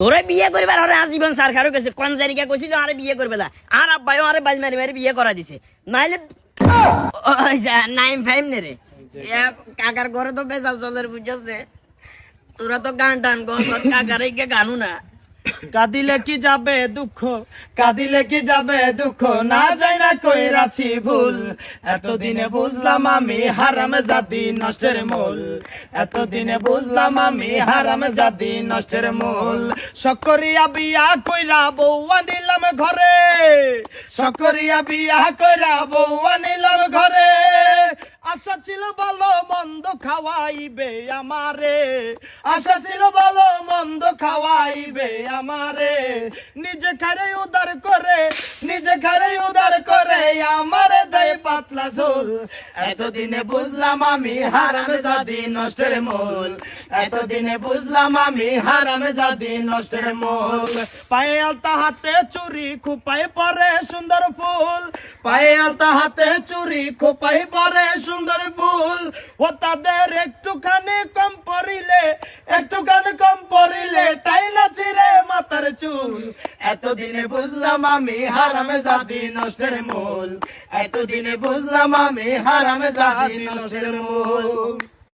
তোরে বিয়ে করবার হরে আজীবন সরকারও গেছে কোন জারিকা কইছিল আরে বিয়ে করবে না। আর আব্বাইও আরে বাজ মারি মারি বিয়ে করা দিছে। নাইলে নাইম ফাইম নে রে। কাকার ঘরে তো বেজাল চলের বুঝছস তোরা তো গান টান গান কাকার গানু না। কাঁদিলে কি যাবে দুঃখ? কাঁদিলে কি যাবে দুঃখ? না যাই না কইরাছি ভুল। এতদিনে বুঝলাম আমি হারাম জাতি নষ্টের মূল। এতদিনে বুঝলাম আমি হারাম জাতি নষ্টের মূল। সকরিয়া বিয়া কইরা বউয়া নিলাম ঘরে। সকরিয়া বিয়া কইরা বৌয়া নিলাম ঘরে। ছিল ভালো মন্দ খাওয়াইবে আমারে। আশা ছিল ভালো মন্দ খাওয়াইবে আমারে। নিজে খারে উদার করে নিজে খারে উদার করে আমারে দেয় পাতলা ঝোল। এতদিনে বুঝলাম আমি হারামে জাদি নষ্টের মূল। এতদিনে বুঝলাম আমি হারাম জাদি নষ্টের মূল। পায়ে আলতা হাতে চুরি খুপাই পরে সুন্দর ফুল। পায়ে আলতা হাতে চুরি, খোপাই পরে সুন্দর ফুল। ও তাদের একটুখানি কম পরিলে, একটুখানি কম পরিলে তাই নাচিরে মাথার চুল। এতদিনে বুঝলাম আমি হারামে জাতি নষ্টের মূল। এতদিনে বুঝলাম আমি হারামে জাতি নষ্টের মূল।